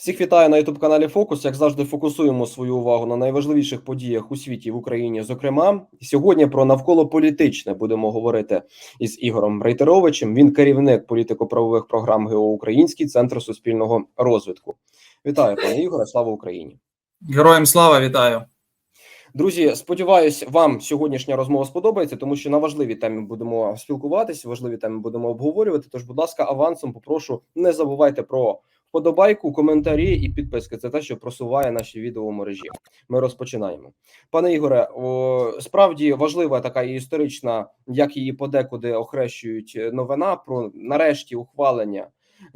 Всіх вітаю на youtube каналі Фокус. Як завжди, фокусуємо свою увагу на найважливіших подіях у світі в Україні. Зокрема, сьогодні про навколополітичне будемо говорити із Ігорем Рейтеровичем. Він керівник політико-правових програм ГО Український центр суспільного розвитку. Вітаю, пане Ігоре. Слава Україні! Героям слава вітаю. Друзі, сподіваюсь, вам сьогоднішня розмова сподобається, тому що на важливі теми будемо спілкуватися, важливі теми будемо обговорювати. Тож, будь ласка, авансом попрошу не забувайте про вподобайку, коментарі і підписки. Це те, що просуває наші відео мережі. Ми розпочинаємо. Пане Ігоре, о, справді важлива така історична, як її подекуди охрещують новина про нарешті ухвалення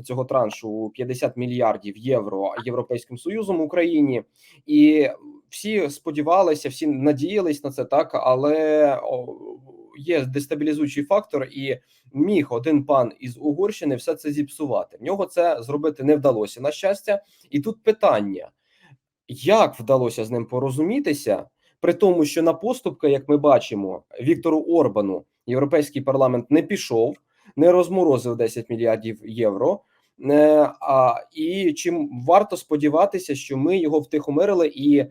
цього траншу у 50 мільярдів євро Європейським Союзом Україні і всі сподівалися, всі надіялись на це так, але є дестабілізуючий фактор, і міг один пан із Угорщини все це зіпсувати. В нього це зробити не вдалося. На щастя, і тут питання: як вдалося з ним порозумітися, при тому, що на поступки, як ми бачимо, Віктору Орбану європейський парламент не пішов, не розморозив 10 мільярдів євро. Е, а і чим варто сподіватися, що ми його втихомирили, і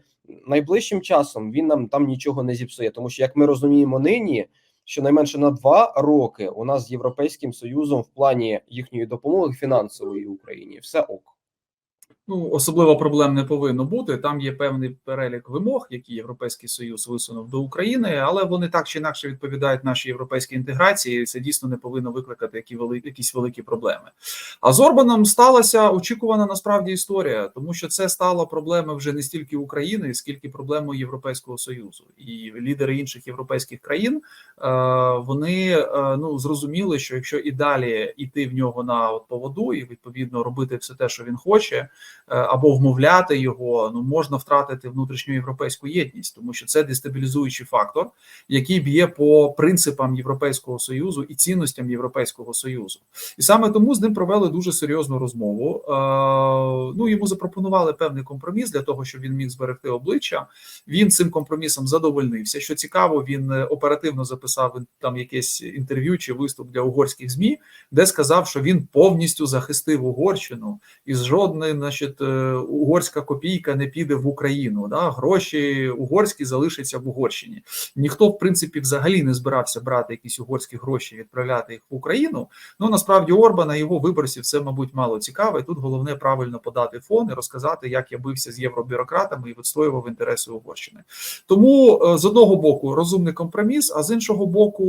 найближчим часом він нам там нічого не зіпсує, тому що як ми розуміємо нині, щонайменше на два роки у нас з європейським союзом в плані їхньої допомоги фінансової Україні все ок. Ну особливо проблем не повинно бути. Там є певний перелік вимог, які Європейський Союз висунув до України, але вони так чи інакше відповідають нашій європейській інтеграції. і Це дійсно не повинно викликати які великі якісь великі проблеми. А з Орбаном сталася очікувана насправді історія, тому що це стало проблемою вже не стільки України, скільки проблемою Європейського союзу і лідери інших європейських країн. Вони ну зрозуміли, що якщо і далі йти в нього на поводу, і відповідно робити все те, що він хоче. Е, або вмовляти його, ну можна втратити внутрішню європейську єдність, тому що це дестабілізуючий фактор, який б'є по принципам Європейського союзу і цінностям Європейського союзу, і саме тому з ним провели дуже серйозну розмову. Е, ну йому запропонували певний компроміс для того, щоб він міг зберегти обличчя. Він цим компромісом задовольнився. Що цікаво, він е, оперативно записав там якесь інтерв'ю чи виступ для угорських змі, де сказав, що він повністю захистив Угорщину і з жодної значить, угорська копійка не піде в Україну. Да? Гроші угорські залишаться в Угорщині. Ніхто, в принципі, взагалі не збирався брати якісь угорські гроші, відправляти їх в Україну. Ну насправді Орбана його виборців це, мабуть, мало цікаво. І Тут головне правильно подати фон і розказати, як я бився з євробюрократами і відстоював інтереси Угорщини. Тому з одного боку розумний компроміс, а з іншого боку,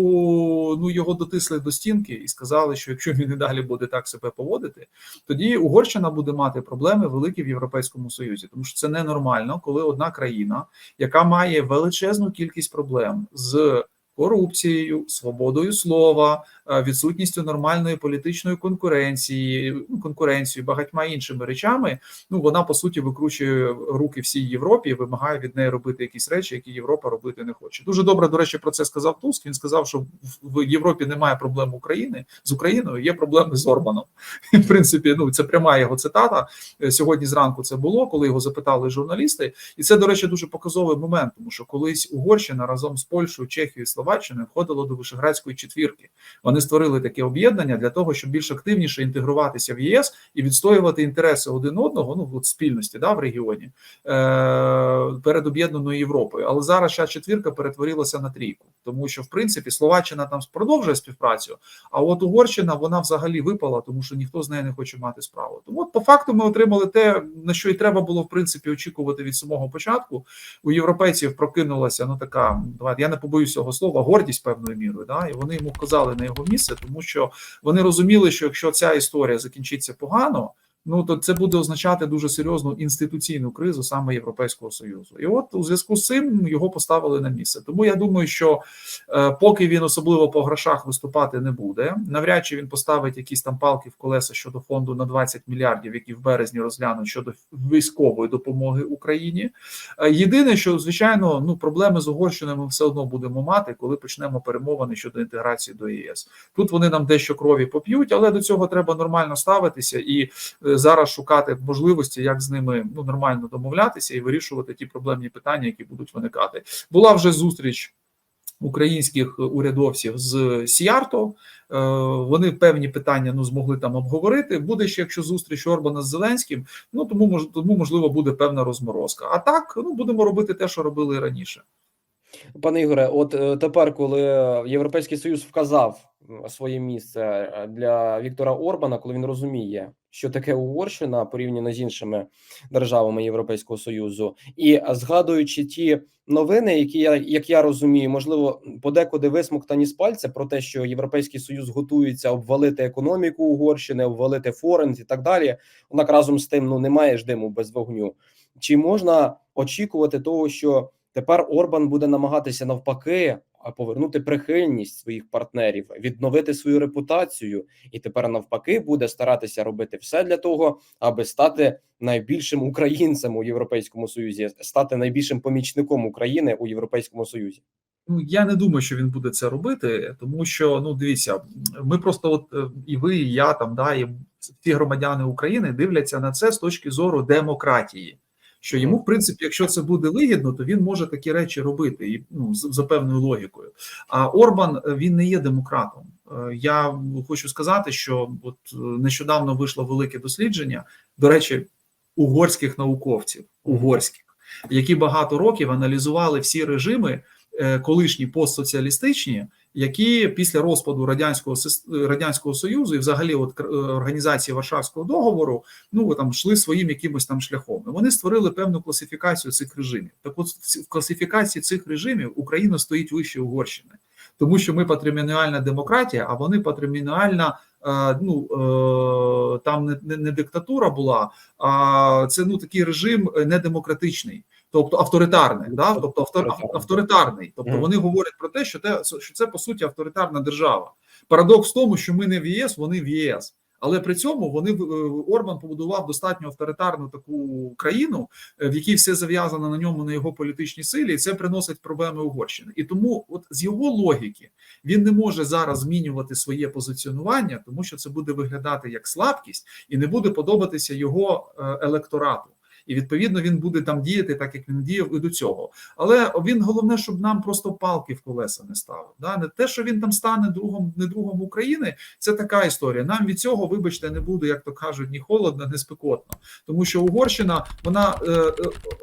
ну його дотисли до стінки і сказали, що якщо він і далі буде так себе поводити, тоді Угорщина буде мати проблеми великі в Європейському Союзі, тому що це ненормально, коли одна країна, яка має величезну кількість проблем з корупцією, свободою слова, е, відсутністю нормальної політичної конкуренції, ну, конкуренцією, багатьма іншими речами. Ну вона по суті викручує руки всій Європі і вимагає від неї робити якісь речі, які Європа робити не хоче. Дуже добре до речі, про це сказав Туск. Він сказав, що в Європі немає проблем України з Україною. Є проблеми з Орбаном. В принципі, ну це пряма його цитата. Е, сьогодні зранку це було, коли його запитали журналісти, і це до речі дуже показовий момент, тому що колись Угорщина разом з Польщею, Чехією, Словаччиною входило до Вишеградської четвірки. Вони створили таке об'єднання для того, щоб більш активніше інтегруватися в ЄС і відстоювати інтереси один одного, ну от спільності да, в регіоні е- перед об'єднаною Європою. Але зараз ця четвірка перетворилася на трійку, тому що в принципі Словаччина там продовжує співпрацю. А от Угорщина вона взагалі випала, тому що ніхто з нею не хоче мати справу. Тому от по факту ми отримали те, на що і треба було в принципі очікувати від самого початку. У європейців прокинулася ну така я не побоюсь цього слова, гордість певною мірою. Да, і вони йому вказали на його місце, тому що вони розуміли, що якщо ця історія закінчиться погано. Ну то це буде означати дуже серйозну інституційну кризу саме Європейського союзу, і от у зв'язку з цим його поставили на місце. Тому я думаю, що е, поки він особливо по грошах виступати не буде, навряд чи він поставить якісь там палки в колеса щодо фонду на 20 мільярдів, які в березні розглянуть щодо військової допомоги Україні. Е, єдине, що звичайно, ну проблеми з Угорщиною ми все одно будемо мати, коли почнемо перемовини щодо інтеграції до ЄС. Тут вони нам дещо крові поп'ють, але до цього треба нормально ставитися і. Зараз шукати можливості, як з ними ну нормально домовлятися і вирішувати ті проблемні питання, які будуть виникати. Була вже зустріч. українських урядовців з Сіарто. Е, Вони певні питання ну змогли там обговорити. Буде ще якщо зустріч Орбана з Зеленським. Ну тому тому можливо буде певна розморозка. А так ну будемо робити те, що робили раніше. Пане Ігоре, от е, тепер, коли Європейський Союз вказав своє місце е, для Віктора Орбана, коли він розуміє, що таке Угорщина порівняно з іншими державами Європейського Союзу, і згадуючи ті новини, які я як я розумію, можливо, подекуди висмоктані з пальця про те, що Європейський Союз готується обвалити економіку Угорщини, обвалити форен і так далі. Однак разом з тим, ну немає ж диму без вогню. Чи можна очікувати того, що Тепер Орбан буде намагатися навпаки повернути прихильність своїх партнерів, відновити свою репутацію, і тепер навпаки буде старатися робити все для того, аби стати найбільшим українцем у Європейському Союзі, стати найбільшим помічником України у Європейському Союзі. Ну я не думаю, що він буде це робити, тому що ну дивіться, ми просто, от е, і ви, і я там, да, і всі громадяни України дивляться на це з точки зору демократії. Що йому, в принципі, якщо це буде вигідно, то він може такі речі робити і ну з- за певною логікою. А Орбан е, він не є демократом. Е, Я хочу сказати, що от е, нещодавно вийшло велике дослідження, до речі, угорських науковців, угорських, які багато років аналізували всі режими, колишні постсоціалістичні, які після розпаду радянського радянського союзу і взагалі от е, організації Варшавського договору ну там йшли своїм якимось там шляхом. Вони створили певну класифікацію цих режимів. Так, от в класифікації цих режимів Україна стоїть вище Угорщини, тому що ми патримоніальна демократія, а вони патримоніальна. Е, Ну е, там не, не, не диктатура була, а це ну такий режим е, недемократичний, тобто авторитарний, да? тобто автор, авторитарний. Тобто вони говорять про те, що те, що це по суті авторитарна держава. Парадокс в тому, що ми не в ЄС, вони в ЄС. Але при цьому вони е, Орбан побудував достатньо авторитарну таку країну, е, в якій все зав'язано на ньому на його політичній силі, і це приносить проблеми Угорщини. І тому, от з його логіки, він не може зараз змінювати своє позиціонування, тому що це буде виглядати як слабкість і не буде подобатися його е, електорату. І відповідно він буде там діяти так, як він діяв і до цього. Але він головне, щоб нам просто палки в колеса не ставив. Да? Не те, що він там стане другом, не другом України, це така історія. Нам від цього, вибачте, не буде, як то кажуть, ні холодно, ні спекотно. Тому що Угорщина вона е, е,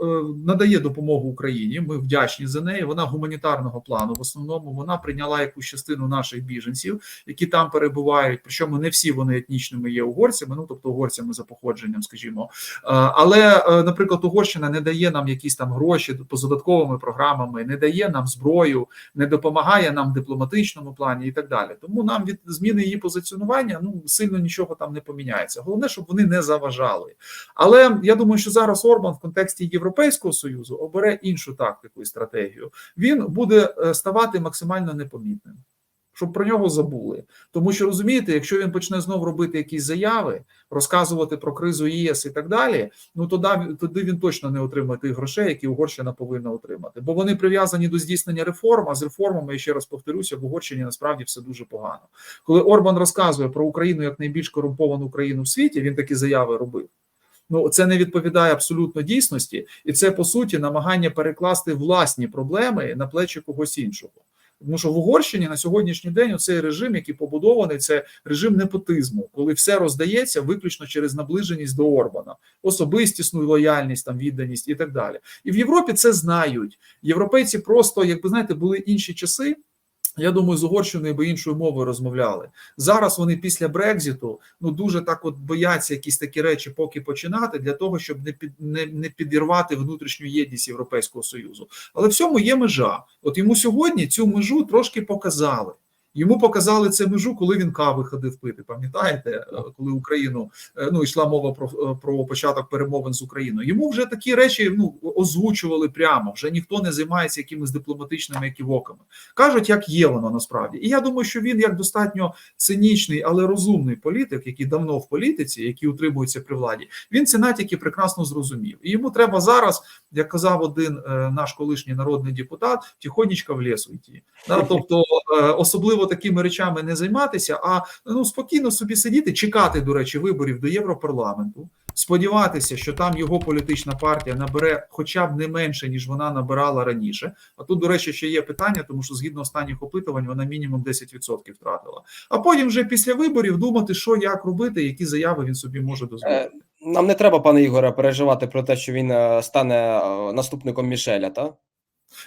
е, надає допомогу Україні. Ми вдячні за неї. Вона гуманітарного плану. В основному вона прийняла якусь частину наших біженців, які там перебувають. Причому не всі вони етнічними є угорцями, ну тобто угорцями за походженням, скажімо. Е, Але, е, наприклад, Угорщина не дає нам якісь там гроші позадатковими програмами, не дає нам зброю, не допомагає нам в дипломатичному плані і так далі. Тому нам від зміни її позиціонування ну сильно нічого там не поміняється. Головне, щоб вони не заважали. Але я думаю, що зараз Орбан в контексті Європейського союзу обере іншу тактику і стратегію. Він буде е, ставати максимально непомітним. Щоб про нього забули, тому що розумієте, якщо він почне знов робити якісь заяви, розказувати про кризу ЄС і так далі, ну тоді, тоді він точно не отримає тих грошей, які Угорщина повинна отримати, бо вони прив'язані до здійснення реформ. А з реформами я ще раз повторюся, в Угорщині насправді все дуже погано. Коли Орбан розказує про Україну як найбільш корумповану країну в світі, він такі заяви робив. Ну, це не відповідає абсолютно дійсності, і це по суті намагання перекласти власні проблеми на плечі когось іншого. Тому що в Угорщині на сьогоднішній день цей режим, який побудований, це режим непотизму, коли все роздається виключно через наближеність до Орбана, особистісну лояльність, там відданість і так далі. І в Європі це знають. Європейці просто, як ви знаєте, були інші часи. Я думаю, з Угорщиною би іншою мовою розмовляли зараз. Вони після Брекзиту ну дуже так, от бояться якісь такі речі, поки починати, для того, щоб не під не, не підірвати внутрішню єдність Європейського союзу. Але в цьому є межа. От йому сьогодні цю межу трошки показали. Йому показали цю межу, коли він кави ходив пити. Пам'ятаєте, е, коли Україну е, ну йшла мова про, е, про початок перемовин з Україною. Йому вже такі речі ну озвучували прямо. Вже ніхто не займається якимись дипломатичними еківоками. кажуть, як є воно насправді. І я думаю, що він як достатньо цинічний, але розумний політик, який давно в політиці, який утримується при владі. Він ці натяки прекрасно зрозумів. І йому треба зараз, як казав один наш колишній народний депутат, тихонечко в лісу йти. Да? Тобто, е, особливо такими речами не займатися, а ну спокійно собі сидіти, чекати, до речі, виборів до Європарламенту. сподіватися, що там його політична партія набере хоча б не менше, ніж вона набирала раніше. А тут, до речі, ще є питання, тому що згідно останніх опитувань вона мінімум 10% втратила. А потім вже після виборів думати, що як робити, які заяви він собі може дозволити. Нам не треба, пане Ігоре, переживати про те, що він е, стане е, наступником Мішеля, та?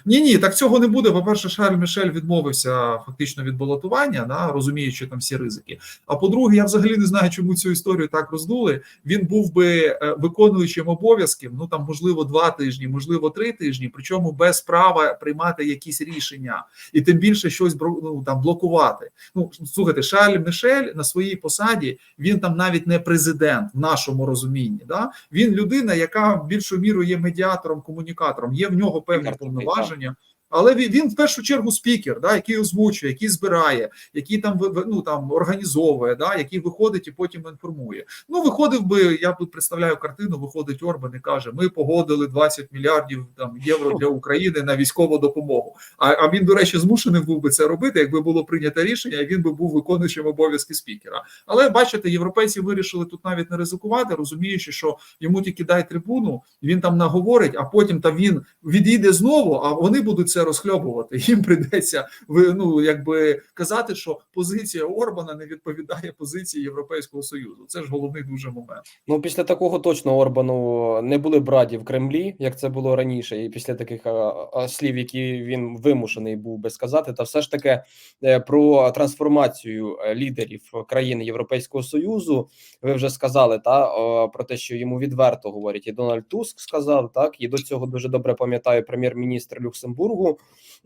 Ні, ні, так цього не буде. По-перше, Шарль Мішель відмовився фактично від балотування, да, розуміючи там всі ризики. А по-друге, я взагалі не знаю, чому цю історію так роздули. Він був би е, виконуючим обов'язків, ну там можливо два тижні, можливо, три тижні, причому без права приймати якісь рішення, і тим більше щось ну, там блокувати. Ну слухайте, Шарль Мішель на своїй посаді він там навіть не президент в нашому розумінні. Да? Він людина, яка більшою мірою є медіатором, комунікатором. Є в нього певні такий, повноваження. Але він, в першу чергу спікер, да, який озвучує, який збирає, який там ну там організовує, да, який виходить і потім інформує. Ну виходив би, я тут представляю картину. Виходить Орбан і каже: Ми погодили 20 мільярдів там євро для України на військову допомогу. А, а він, до речі, змушений був би це робити, якби було прийнято рішення, і він би був виконуючим обов'язки спікера. Але бачите, європейці вирішили тут навіть не ризикувати, розуміючи, що йому тільки дай трибуну, він там наговорить, а потім та він відійде знову, а вони будуть це розхльобувати. Їм прийдеться ну, якби казати, що позиція Орбана не відповідає позиції Європейського Союзу. Це ж головний дуже момент. Ну, після такого точно Орбану не були б раді в Кремлі, як це було раніше, і після таких а, а, слів, які він вимушений був би сказати, та все ж таки е, про трансформацію е, лідерів країн Європейського Союзу. Ви вже сказали та про те, що йому відверто говорять, і Дональд Туск сказав так, і до цього дуже добре пам'ятаю прем'єр-міністр Люксембургу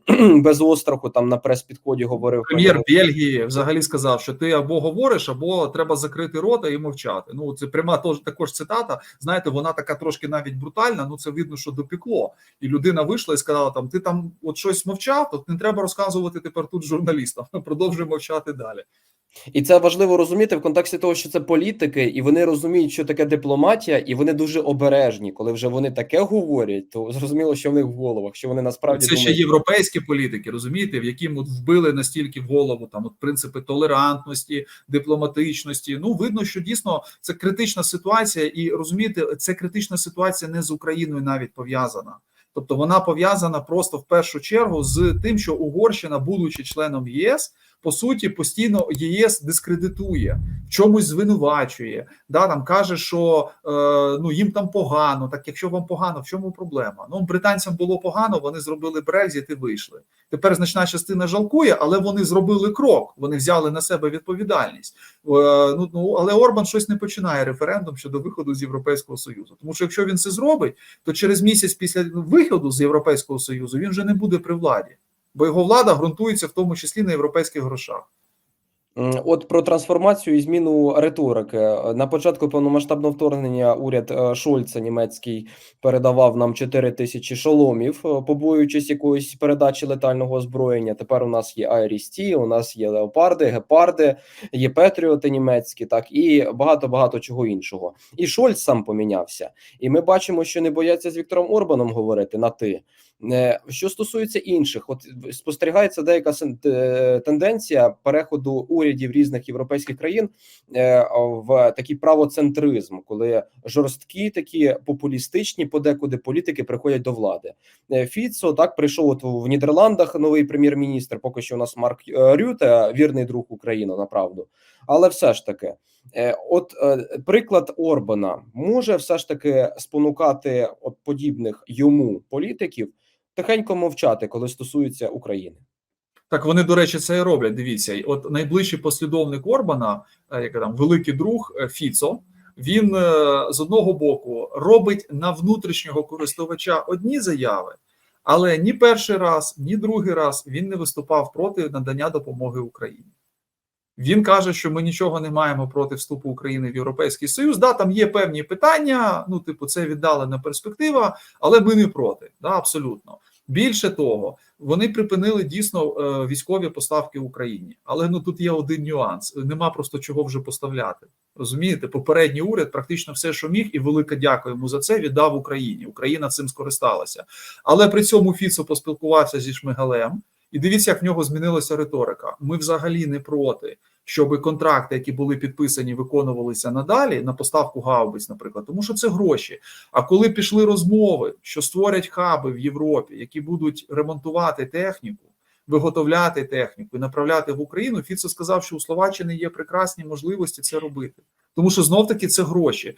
без остраху там на прес-підході говорив Прем'єр. Бельгії взагалі сказав, що ти або говориш, або треба закрити рота і мовчати. Ну це пряма тож також цитата. Знаєте, вона така трошки навіть брутальна. Ну це видно, що допекло. І людина вийшла і сказала: там ти там от щось мовчав, то не треба розказувати тепер тут журналістам. Продовжуй мовчати далі. І це важливо розуміти в контексті того, що це політики, і вони розуміють, що таке дипломатія, і вони дуже обережні. Коли вже вони таке говорять, то зрозуміло, що в них в головах, що вони насправді це ще європейські політики, розумієте, в яким от вбили настільки в голову там от принципи толерантності, дипломатичності. Ну видно, що дійсно це критична ситуація, і розумієте, це критична ситуація не з Україною навіть пов'язана. Тобто вона пов'язана просто в першу чергу з тим, що Угорщина, будучи членом ЄС, по суті, постійно ЄС дискредитує, чомусь звинувачує. Да, там каже, що е, ну їм там погано. Так якщо вам погано, в чому проблема? Ну британцям було погано, вони зробили Брекзит і вийшли. Тепер значна частина жалкує, але вони зробили крок. Вони взяли на себе відповідальність. Е, ну, ну але Орбан щось не починає референдум щодо виходу з Європейського союзу. Тому що якщо він це зробить, то через місяць після виходу з Європейського союзу він вже не буде при владі, бо його влада ґрунтується в тому числі на європейських грошах. От про трансформацію і зміну риторики на початку повномасштабного вторгнення уряд е, Шольца німецький передавав нам 4 тисячі шоломів, е, побоюючись якоїсь передачі летального озброєння. Тепер у нас є Айрісті, у нас є леопарди, гепарди, є Петріоти німецькі, так і багато багато чого іншого. І Шольц сам помінявся. І ми бачимо, що не бояться з Віктором Орбаном говорити на ти. Е, Що стосується інших, от спостерігається деяка тенденція переходу урядів різних європейських країн е, в такий правоцентризм, коли жорсткі, такі популістичні подекуди політики приходять до влади. Е, Фіцо так прийшов от в Нідерландах новий прем'єр-міністр. Поки що у нас Марк е, Рюте, вірний друг України, направду. Але все ж таки, от приклад Орбана може все ж таки спонукати от подібних йому політиків тихенько мовчати, коли стосується України. Так вони, до речі, це і роблять. Дивіться, от найближчий послідовник Орбана, е, як там великий друг е, Фіцо. Він е, з одного боку робить на внутрішнього користувача одні заяви, але ні перший раз, ні другий раз він не виступав проти надання допомоги Україні. Він каже, що ми нічого не маємо проти вступу України в Європейський Союз. Да, там є певні питання. Ну, типу, це віддалена перспектива, але ми не проти. Да, абсолютно. Більше того, вони припинили дійсно е, військові поставки Україні. Але ну тут є один нюанс: нема просто чого вже поставляти. Розумієте, попередній уряд практично все, що міг, і велике дякую йому за це віддав Україні. Україна цим скористалася. Але при цьому Фіцо поспілкувався зі Шмигалем І дивіться, як в нього змінилася риторика. Ми взагалі не проти, щоб контракти, які були підписані, виконувалися надалі на поставку гаубиць, наприклад, тому що це гроші. А коли пішли розмови, що створять хаби в Європі, які будуть ремонтувати техніку, виготовляти техніку і направляти в Україну, Фіцо сказав, що у Словаччини є прекрасні можливості це робити. Тому що знов таки це гроші. Е,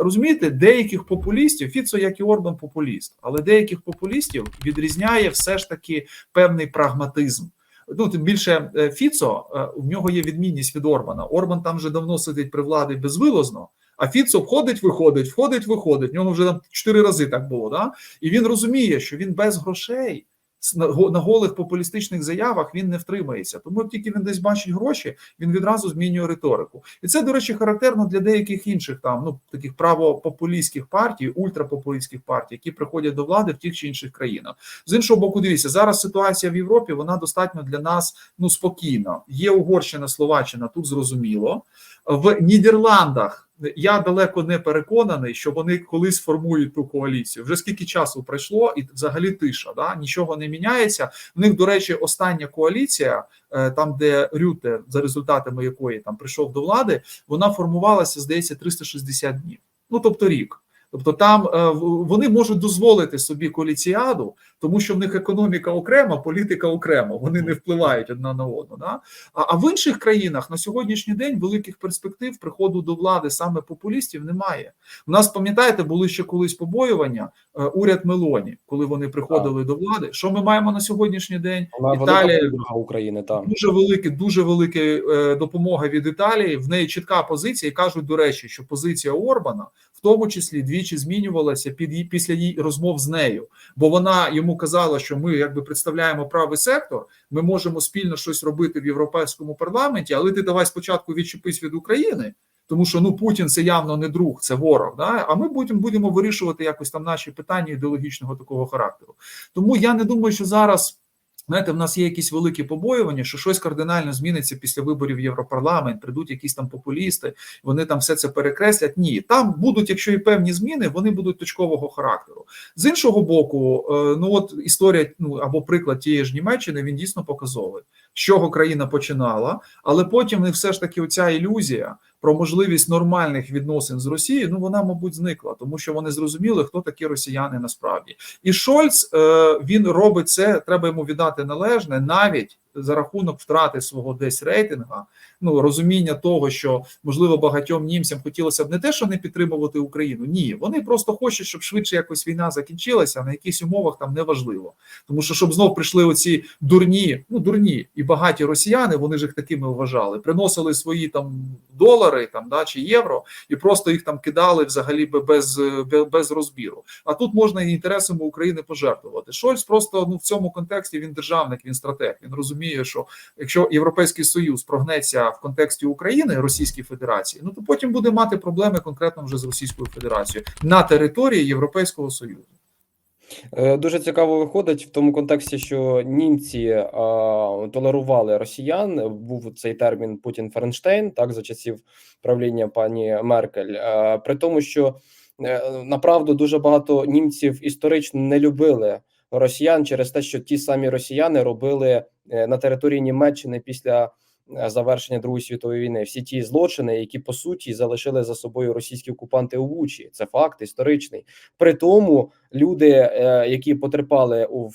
Розумієте, деяких популістів, Фіцо, як і Орбан, популіст, але деяких популістів відрізняє все ж таки певний прагматизм. Ну, тим більше е, Фіцо, е, в нього є відмінність від Орбана. Орбан там вже давно сидить при владі безвилозно, а Фіцо входить, виходить, входить, виходить. В нього вже там чотири рази так було. Да? І він розуміє, що він без грошей на голих популістичних заявах він не втримається. Тому тільки він десь бачить гроші, він відразу змінює риторику. І це, до речі, характерно для деяких інших там ну таких правопопулістських партій, ультрапопулістських партій, які приходять до влади в тих чи інших країнах. З іншого боку, дивіться, зараз ситуація в Європі вона достатньо для нас ну спокійна. Є Угорщина, Словаччина, тут зрозуміло. В Нідерландах я далеко не переконаний, що вони колись формують ту коаліцію. Вже скільки часу пройшло, і взагалі тиша, да нічого не міняється. В них, до речі, остання коаліція, е, там де Рюте, за результатами якої там прийшов до влади, вона формувалася, здається, 360 днів. Ну тобто рік. Тобто там е, вони можуть дозволити собі коаліціаду, тому що в них економіка окрема, політика окремо, вони не впливають одна на одну. Да? А, в інших країнах на сьогоднішній день великих перспектив приходу до влади саме популістів немає. У нас пам'ятаєте, були ще колись побоювання уряд Мелоні, коли вони приходили до влади. Що ми маємо на сьогоднішній день? Вона Італія- велика України. Там Дуже велике, дуже велика е, допомога від Італії. В неї чітка позиція, і кажуть, до речі, що позиція Орбана в тому числі двічі змінювалася під її після її розмов з нею, бо вона йому казала, що ми якби представляємо правий сектор, ми можемо спільно щось робити в європейському парламенті, але ти давай спочатку відчепись від України. Тому що ну Путін це явно не друг, це ворог. Да? А ми будемо будемо вирішувати якось там наші питання ідеологічного такого характеру. Тому я не думаю, що зараз. Знаєте, в нас є якісь великі побоювання, що щось кардинально зміниться після виборів в Європарламент, прийдуть якісь там популісти, вони там все це перекреслять. Ні, там будуть, якщо і певні зміни, вони будуть точкового характеру. З іншого боку, е, ну от історія, ну або приклад тієї ж Німеччини, він дійсно показовий, з чого країна починала, але потім не все ж таки оця ілюзія про можливість нормальних відносин з Росією, ну вона, мабуть, зникла, тому що вони зрозуміли, хто такі росіяни насправді. І Шольц е, він робить це, треба йому віддати належне навіть за рахунок втрати свого десь рейтинга, ну розуміння того, що можливо багатьом німцям хотілося б не те, що не підтримувати Україну. Ні, вони просто хочуть, щоб швидше якось війна закінчилася. На якихось умовах там неважливо. Тому що щоб знов прийшли оці дурні, ну дурні і багаті росіяни, вони ж їх такими вважали, приносили свої там долари там да чи євро, і просто їх там кидали взагалі без, без, розбіру. А тут можна і інтересами України пожертвувати. Шольц просто ну в цьому контексті він державник, він стратег. Він розуміє, що якщо Європейський Союз прогнеться в контексті України Російській Федерації, ну то потім буде мати проблеми конкретно вже з Російською Федерацією на території Європейського Союзу. Е, Дуже цікаво виходить в тому контексті, що німці а, толерували росіян. Був цей термін Путін Ференштейн, так за часів правління пані Меркель. А, при тому, що е, направду дуже багато німців історично не любили росіян через те, що ті самі росіяни робили е, на території Німеччини після е, завершення Другої світової війни всі ті злочини, які по суті залишили за собою російські окупанти у Бучі. Це факт історичний. При тому люди, е, які потерпали у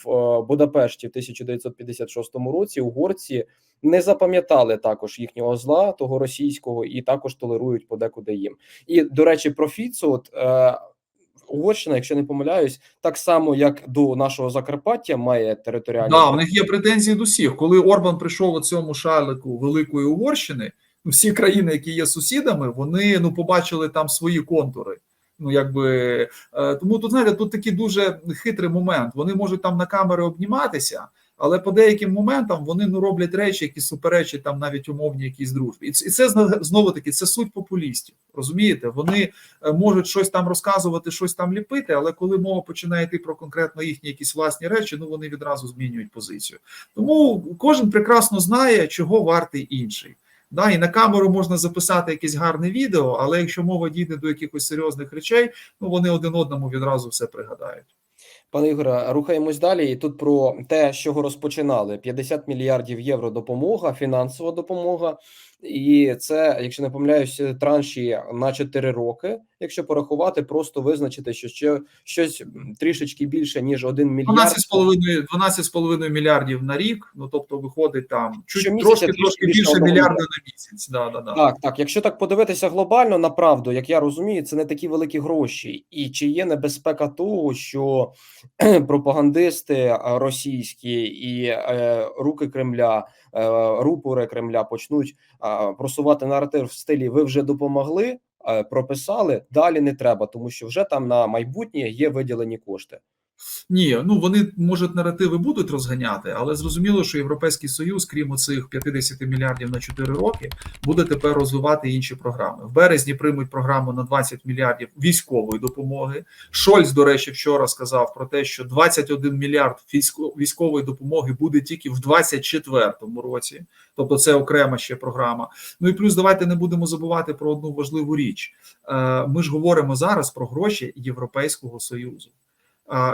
Будапешті в 1956 році, угорці не запам'ятали також їхнього зла, того російського, і також толерують подекуди їм. І до речі, про Фіцо, от, Угорщина, якщо не помиляюсь, так само як до нашого Закарпаття має територіальні Да, в них є претензії до всіх. Коли Орбан прийшов у цьому шалику Великої Угорщини, ну, всі країни, які є сусідами, вони ну побачили там свої контури. Ну, якби е, тому тут знаєте, тут такий дуже хитрий момент. Вони можуть там на камери обніматися, але по деяким моментам вони ну роблять речі, які суперечать там навіть умовні якісь дружбі. І це, знову таки це суть популістів. Розумієте, вони е, можуть щось там розказувати, щось там ліпити, але коли мова починає йти про конкретно їхні якісь власні речі, ну вони відразу змінюють позицію. Тому кожен прекрасно знає, чого вартий інший. Да, і на камеру можна записати якесь гарне відео, але якщо мова дійде до якихось серйозних речей, ну вони один одному відразу все пригадають. Пане Ігоре, рухаємось далі. І тут про те, з чого розпочинали: 50 мільярдів євро допомога, фінансова допомога. І це, якщо не помиляюсь, транші на 4 роки. Якщо порахувати, просто визначити, що ще щось трішечки більше ніж 1 мільярд. 12,5 12,5 мільярдів на рік. Ну тобто виходить там чуть Щомісяця трошки трошки більше більше мільярда на місяць. Да, да, да. Так, так. Якщо так подивитися глобально, направду, як я розумію, це не такі великі гроші. І чи є небезпека того, що пропагандисти російські і е, руки Кремля, рупори Кремля почнуть е, просувати наратив в стилі Ви вже допомогли, е, прописали далі не треба, тому що вже там на майбутнє є виділені кошти. Ні, ну вони можуть наративи будуть розганяти, але зрозуміло, що Європейський Союз, крім оцих 50 мільярдів на 4 роки, буде тепер розвивати інші програми. В березні приймуть програму на 20 мільярдів військової допомоги. Шольц, до речі, вчора сказав про те, що 21 мільярд військової допомоги буде тільки в 24-му році. Тобто, це окрема ще програма. Ну і плюс давайте не будемо забувати про одну важливу річ. Е, Ми ж говоримо зараз про гроші Європейського союзу.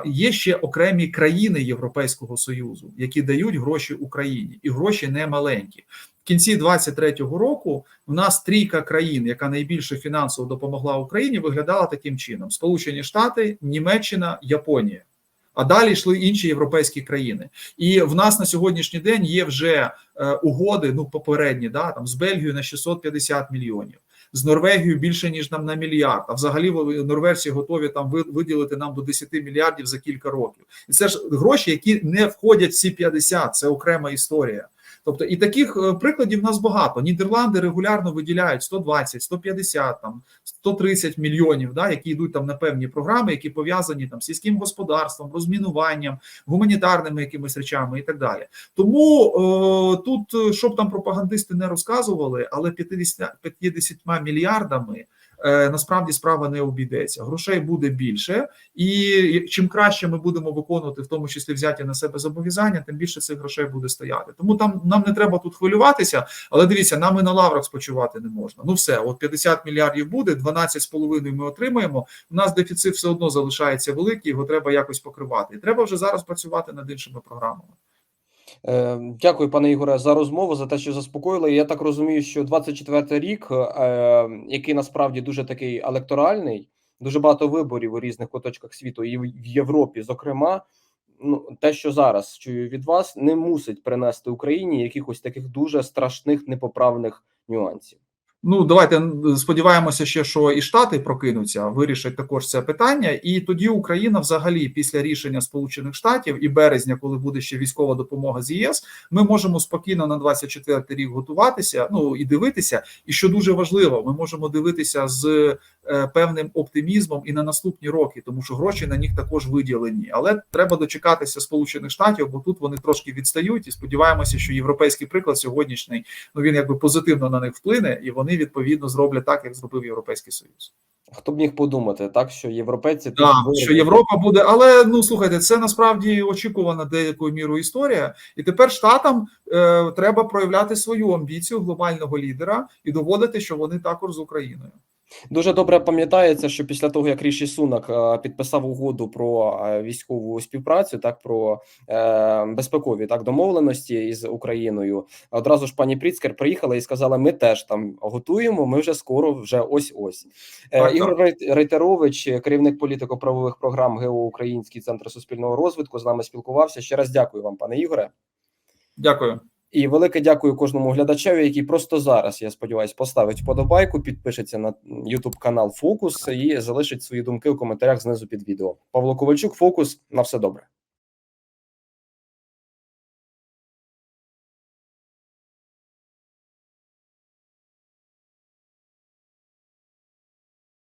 Є ще окремі країни Європейського союзу, які дають гроші Україні, і гроші не маленькі. В кінці 23-го року в нас трійка країн, яка найбільше фінансово допомогла Україні, виглядала таким чином: Сполучені Штати, Німеччина, Японія. А далі йшли інші європейські країни, і в нас на сьогоднішній день є вже е, угоди, ну попередні, да там з Бельгією на 650 мільйонів з Норвегією більше ніж нам на мільярд. А взагалі норвежці готові там ви- виділити нам до 10 мільярдів за кілька років. І це ж гроші, які не входять в ці 50, Це окрема історія. Тобто, і таких е, прикладів в нас багато. Нідерланди регулярно виділяють 120, 150, там 130 мільйонів, да, які йдуть там на певні програми, які пов'язані там сільським господарством, розмінуванням, гуманітарними якимись речами і так далі. Тому е, тут, е, щоб там пропагандисти не розказували, але 50, 50 мільярдами насправді справа не обійдеться. Грошей буде більше, і чим краще ми будемо виконувати, в тому числі взяті на себе зобов'язання, тим більше цих грошей буде стояти. Тому там нам не треба тут хвилюватися. Але дивіться, нам і на лаврах спочивати не можна. Ну все, от 50 мільярдів буде, 12,5 ми отримаємо. У нас дефіцит все одно залишається великий, його треба якось покривати. І треба вже зараз працювати над іншими програмами. Е, Дякую, пане Ігоре, за розмову, за те, що заспокоїли. Я так розумію, що 24 рік, е, який насправді дуже такий електоральний, дуже багато виборів у різних куточках світу, і в Європі, зокрема, ну те, що зараз чую від вас, не мусить принести Україні якихось таких дуже страшних непоправних нюансів. Ну, давайте сподіваємося, ще що і Штати прокинуться, вирішать також це питання, і тоді Україна, взагалі, після рішення Сполучених Штатів і березня, коли буде ще військова допомога з ЄС, ми можемо спокійно на 24 рік готуватися. Ну і дивитися. І що дуже важливо, ми можемо дивитися з е, певним оптимізмом і на наступні роки, тому що гроші на них також виділені. Але треба дочекатися Сполучених Штатів, бо тут вони трошки відстають. І сподіваємося, що європейський приклад сьогоднішній ну він якби позитивно на них вплине, і вони відповідно зроблять так, як зробив Європейський Союз. Хто б міг подумати, так що європейці да, що Європа буде, але ну слухайте, це насправді очікувана деякою мірою історія, і тепер штатам е, треба проявляти свою амбіцію глобального лідера і доводити, що вони також з Україною. Дуже добре пам'ятається, що після того, як Ріші Сунак е, підписав угоду про е, військову співпрацю, так про е, безпекові так домовленості із Україною, одразу ж пані Пріцкер приїхала і сказала: Ми теж там готуємо. Ми вже скоро, вже ось ось. Е, Так, Ігор Рей- Рейтерович, керівник політико-правових програм ГЕО Український центр суспільного розвитку, з нами спілкувався. Ще раз дякую вам, пане Ігоре. Дякую. І велике дякую кожному глядачеві, який просто зараз, я сподіваюся, поставить вподобайку, підпишеться на YouTube канал Фокус і залишить свої думки у коментарях знизу під відео. Павло Ковальчук, Фокус. На все добре.